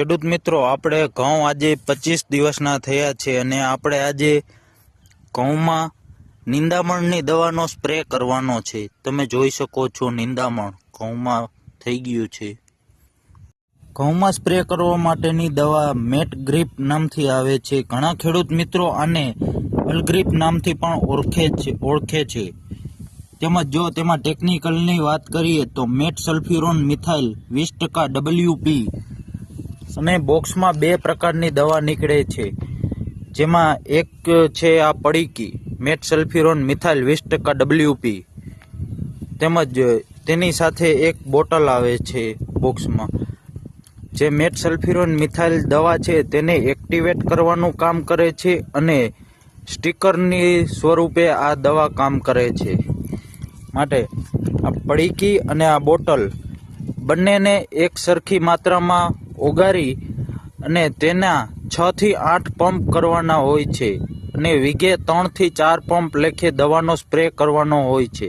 ખેડૂત મિત્રો, આપણે ઘઉં આજે પચીસ દિવસના થયા છે અને આપણે આજે ઘઉંમાં નિંદામણની દવાનો સ્પ્રે કરવાનો છે. તમે જોઈ શકો છો નિંદામણ ઘઉંમાં થઈ ગયું છે. ઘઉંમાં સ્પ્રે કરવા માટેની દવા મેટ ગ્રીપ નામથી આવે છે. ઘણા ખેડૂત મિત્રો આને અલગ્રીપ નામથી પણ ઓળખે છે ઓળખે છે. તેમજ જો તેમાં ટેકનિકલની વાત કરીએ તો મેટ સલ્ફ્યુરોન મિથાઇલ વીસ ટકા ડબલ્યુપી અને બોક્સમાં બે પ્રકારની દવા નીકળે છે. જેમાં એક છે આ પડીકી મેટ સલ્ફ્યુરોન મિથાઇલ વીસ ટકા ડબલ્યુપી તેમજ તેની સાથે એક બોટલ આવે છે બોક્સમાં. જે મેટ સલ્ફ્યુરોન મિથાઇલ દવા છે તેને એક્ટિવેટ કરવાનું કામ કરે છે અને સ્ટીકરની સ્વરૂપે આ દવા કામ કરે છે. માટે આ પડીકી અને આ બોટલ બંનેને એક સરખી માત્રામાં ઓગાળી અને તેના છ થી આઠ પંપ કરવાના હોય છે અને વીઘે ત્રણથી ચાર પંપ લેખે દવાનો સ્પ્રે કરવાનો હોય છે.